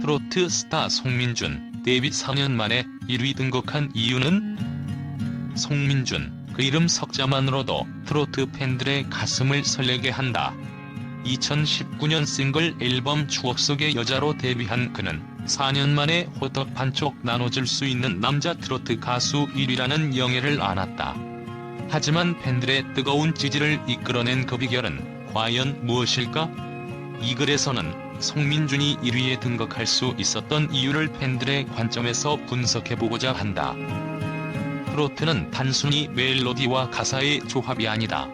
트로트 스타 송민준 데뷔 4년 만에 1위 등극한 이유는 송민준 그 이름 석자만으로도 트로트 팬들의 가슴을 설레게 한다. 2019년 싱글 앨범 추억 속의 여자로 데뷔한 그는 4년 만에 호떡 반쪽 나눠줄 수 있는 남자 트로트 가수 1위라는 영예를 안았다. 하지만 팬들의 뜨거운 지지를 이끌어낸 그 비결은 과연 무엇일까? 이 글에서는 송민준이 1위에 등극할 수 있었던 이유를 팬들의 관점에서 분석해보고자 한다. 트로트는 단순히 멜로디와 가사의 조합이 아니다.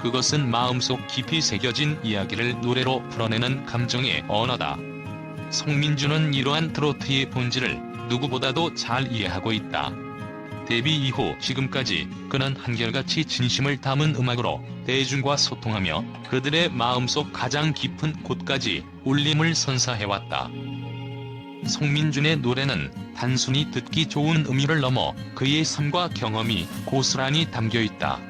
그것은 마음속 깊이 새겨진 이야기를 노래로 풀어내는 감정의 언어다. 송민준은 이러한 트로트의 본질을 누구보다도 잘 이해하고 있다. 데뷔 이후 지금까지 그는 한결같이 진심을 담은 음악으로 대중과 소통하며 그들의 마음속 가장 깊은 곳까지 울림을 선사해왔다. 송민준의 노래는 단순히 듣기 좋은 의미를 넘어 그의 삶과 경험이 고스란히 담겨있다.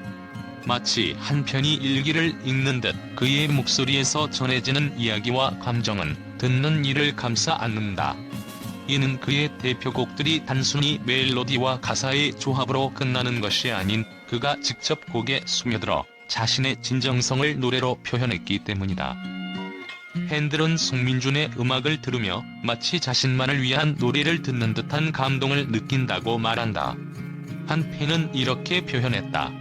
마치 한 편의 일기를 읽는 듯 그의 목소리에서 전해지는 이야기와 감정은 듣는 이를 감싸 안는다. 이는 그의 대표곡들이 단순히 멜로디와 가사의 조합으로 끝나는 것이 아닌 그가 직접 곡에 스며들어 자신의 진정성을 노래로 표현했기 때문이다. 팬들은 송민준의 음악을 들으며 마치 자신만을 위한 노래를 듣는 듯한 감동을 느낀다고 말한다. 한 팬은 이렇게 표현했다.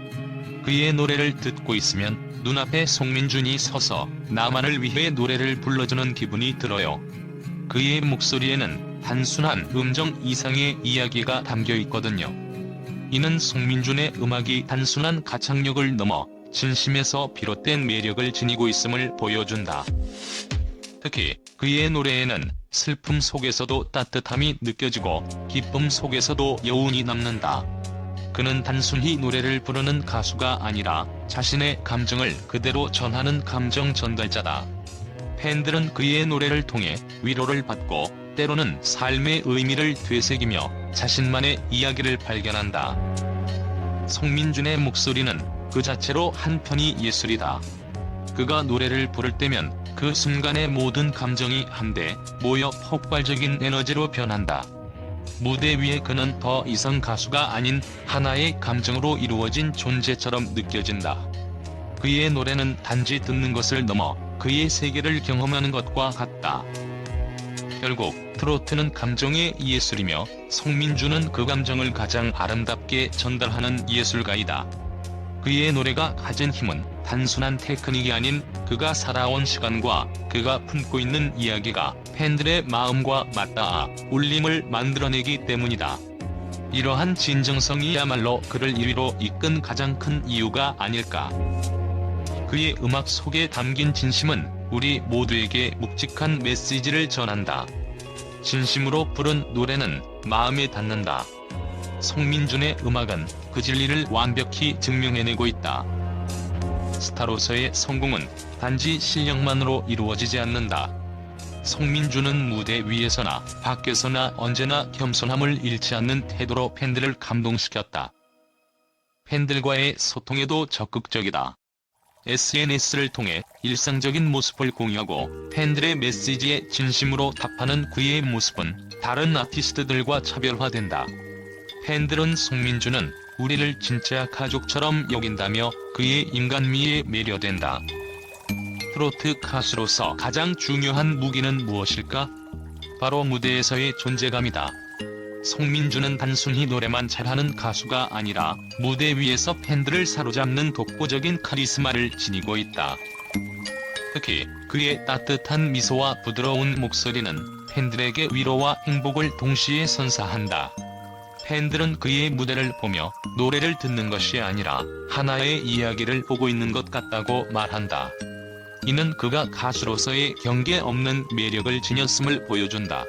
그의 노래를 듣고 있으면 눈앞에 송민준이 서서 나만을 위해 노래를 불러주는 기분이 들어요. 그의 목소리에는 단순한 음정 이상의 이야기가 담겨 있거든요. 이는 송민준의 음악이 단순한 가창력을 넘어 진심에서 비롯된 매력을 지니고 있음을 보여준다. 특히 그의 노래에는 슬픔 속에서도 따뜻함이 느껴지고 기쁨 속에서도 여운이 남는다. 그는 단순히 노래를 부르는 가수가 아니라 자신의 감정을 그대로 전하는 감정 전달자다. 팬들은 그의 노래를 통해 위로를 받고 때로는 삶의 의미를 되새기며 자신만의 이야기를 발견한다. 송민준의 목소리는 그 자체로 한편이 예술이다. 그가 노래를 부를 때면 그 순간의 모든 감정이 한데 모여 폭발적인 에너지로 변한다. 무대 위에 그는 더 이상 가수가 아닌 하나의 감정으로 이루어진 존재처럼 느껴진다. 그의 노래는 단지 듣는 것을 넘어 그의 세계를 경험하는 것과 같다. 결국 트로트는 감정의 예술이며 송민주는 그 감정을 가장 아름답게 전달하는 예술가이다. 그의 노래가 가진 힘은 단순한 테크닉이 아닌 그가 살아온 시간과 그가 품고 있는 이야기가 팬들의 마음과 맞닿아 울림을 만들어내기 때문이다. 이러한 진정성이야말로 그를 1위로 이끈 가장 큰 이유가 아닐까. 그의 음악 속에 담긴 진심은 우리 모두에게 묵직한 메시지를 전한다. 진심으로 부른 노래는 마음에 닿는다. 송민준의 음악은 그 진리를 완벽히 증명해내고 있다. 스타로서의 성공은 단지 실력만으로 이루어지지 않는다. 송민준은 무대 위에서나 밖에서나 언제나 겸손함을 잃지 않는 태도로 팬들을 감동시켰다. 팬들과의 소통에도 적극적이다. SNS를 통해 일상적인 모습을 공유하고 팬들의 메시지에 진심으로 답하는 그의 모습은 다른 아티스트들과 차별화된다. 팬들은 송민주는 우리를 진짜 가족처럼 여긴다며 그의 인간미에 매료된다. 트로트 가수로서 가장 중요한 무기는 무엇일까? 바로 무대에서의 존재감이다. 송민주는 단순히 노래만 잘하는 가수가 아니라 무대 위에서 팬들을 사로잡는 독보적인 카리스마를 지니고 있다. 특히 그의 따뜻한 미소와 부드러운 목소리는 팬들에게 위로와 행복을 동시에 선사한다. 팬들은 그의 무대를 보며 노래를 듣는 것이 아니라 하나의 이야기를 보고 있는 것 같다고 말한다. 이는 그가 가수로서의 경계 없는 매력을 지녔음을 보여준다.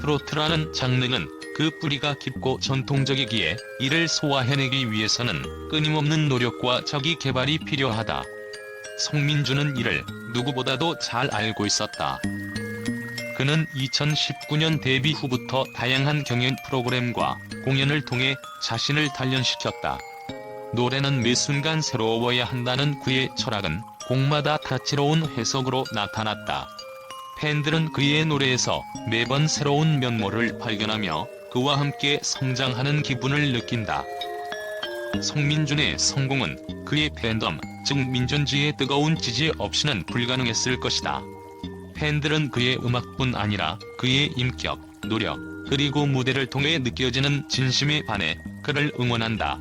트로트라는 장르는 그 뿌리가 깊고 전통적이기에 이를 소화해내기 위해서는 끊임없는 노력과 적기 개발이 필요하다. 송민주는 이를 누구보다도 잘 알고 있었다. 그는 2019년 데뷔 후부터 다양한 경연 프로그램과 공연을 통해 자신을 단련시켰다. 노래는 매 순간 새로워야 한다는 그의 철학은 곡마다 다채로운 해석으로 나타났다. 팬들은 그의 노래에서 매번 새로운 면모를 발견하며 그와 함께 성장하는 기분을 느낀다. 송민준의 성공은 그의 팬덤, 즉 민준지의 뜨거운 지지 없이는 불가능했을 것이다. 팬들은 그의 음악뿐 아니라 그의 인격, 노력, 그리고 무대를 통해 느껴지는 진심에 반해 그를 응원한다.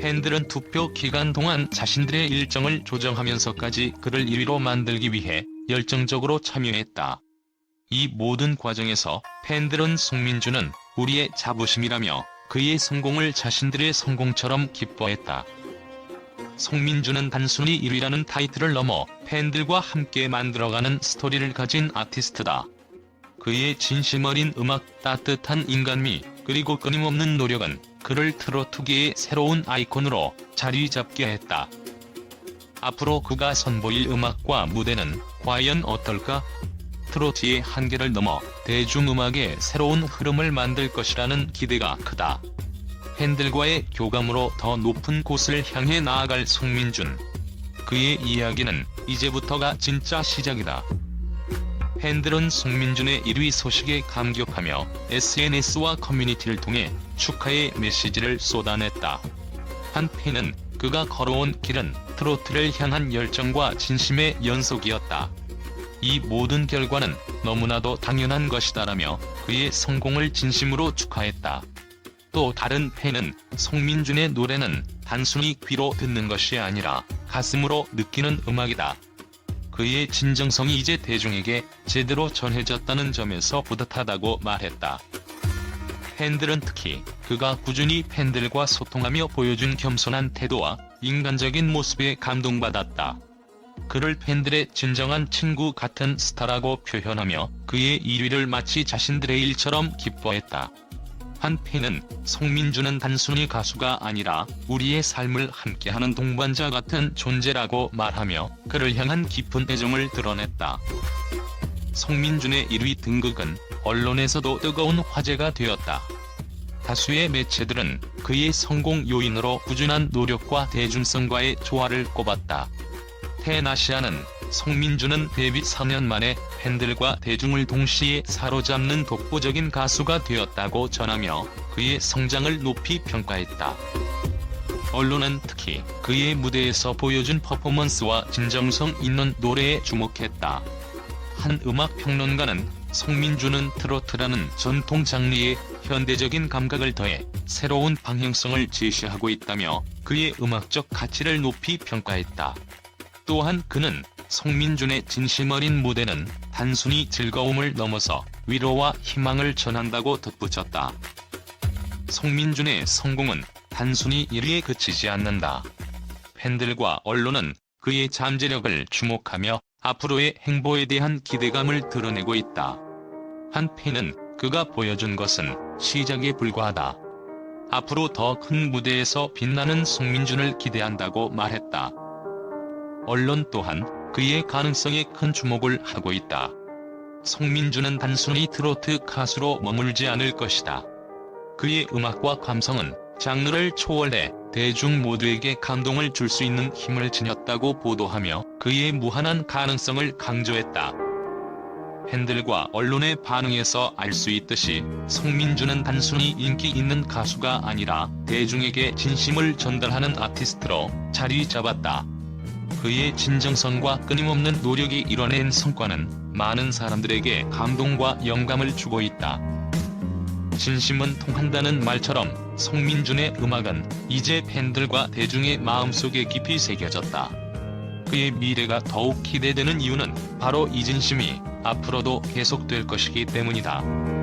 팬들은 투표 기간 동안 자신들의 일정을 조정하면서까지 그를 1위로 만들기 위해 열정적으로 참여했다. 이 모든 과정에서 팬들은 송민주는 우리의 자부심이라며 그의 성공을 자신들의 성공처럼 기뻐했다. 송민주는 단순히 1위라는 타이틀을 넘어 팬들과 함께 만들어가는 스토리를 가진 아티스트다. 그의 진심 어린 음악, 따뜻한 인간미, 그리고 끊임없는 노력은 그를 트로트계의 새로운 아이콘으로 자리 잡게 했다. 앞으로 그가 선보일 음악과 무대는 과연 어떨까? 트로트의 한계를 넘어 대중음악의 새로운 흐름을 만들 것이라는 기대가 크다. 팬들과의 교감으로 더 높은 곳을 향해 나아갈 송민준. 그의 이야기는 이제부터가 진짜 시작이다. 팬들은 송민준의 1위 소식에 감격하며 SNS와 커뮤니티를 통해 축하의 메시지를 쏟아냈다. 한 팬은 그가 걸어온 길은 트로트를 향한 열정과 진심의 연속이었다. 이 모든 결과는 너무나도 당연한 것이다라며 그의 성공을 진심으로 축하했다. 또 다른 팬은 송민준의 노래는 단순히 귀로 듣는 것이 아니라 가슴으로 느끼는 음악이다. 그의 진정성이 이제 대중에게 제대로 전해졌다는 점에서 뿌듯하다고 말했다. 팬들은 특히 그가 꾸준히 팬들과 소통하며 보여준 겸손한 태도와 인간적인 모습에 감동받았다. 그를 팬들의 진정한 친구 같은 스타라고 표현하며 그의 1위를 마치 자신들의 일처럼 기뻐했다. 한 팬은 송민주는 단순히 가수가 아니라 우리의 삶을 함께하는 동반자 같은 존재라고 말하며 그를 향한 깊은 애정을 드러냈다. 송민준의 1위 등극은 언론에서도 뜨거운 화제가 되었다. 다수의 매체들은 그의 성공 요인으로 꾸준한 노력과 대중성과의 조화를 꼽았다. 테나시아는 송민주는 데뷔 4년 만에 팬들과 대중을 동시에 사로잡는 독보적인 가수가 되었다고 전하며 그의 성장을 높이 평가했다. 언론은 특히 그의 무대에서 보여준 퍼포먼스와 진정성 있는 노래에 주목했다. 한 음악 평론가는 송민주는 트로트라는 전통 장르에 현대적인 감각을 더해 새로운 방향성을 제시하고 있다며 그의 음악적 가치를 높이 평가했다. 또한 그는 송민준의 진심 어린 무대는 단순히 즐거움을 넘어서 위로와 희망을 전한다고 덧붙였다. 송민준의 성공은 단순히 1위에 그치지 않는다. 팬들과 언론은 그의 잠재력을 주목하며 앞으로의 행보에 대한 기대감을 드러내고 있다. 한 팬은 그가 보여준 것은 시작에 불과하다. 앞으로 더 큰 무대에서 빛나는 송민준을 기대한다고 말했다. 언론 또한 그의 가능성에 큰 주목을 하고 있다. 송민준은 단순히 트로트 가수로 머물지 않을 것이다. 그의 음악과 감성은 장르를 초월해 대중 모두에게 감동을 줄 수 있는 힘을 지녔다고 보도하며 그의 무한한 가능성을 강조했다. 팬들과 언론의 반응에서 알 수 있듯이 송민준은 단순히 인기 있는 가수가 아니라 대중에게 진심을 전달하는 아티스트로 자리 잡았다. 그의 진정성과 끊임없는 노력이 이뤄낸 성과는 많은 사람들에게 감동과 영감을 주고 있다. 진심은 통한다는 말처럼 송민준의 음악은 이제 팬들과 대중의 마음속에 깊이 새겨졌다. 그의 미래가 더욱 기대되는 이유는 바로 이 진심이 앞으로도 계속될 것이기 때문이다.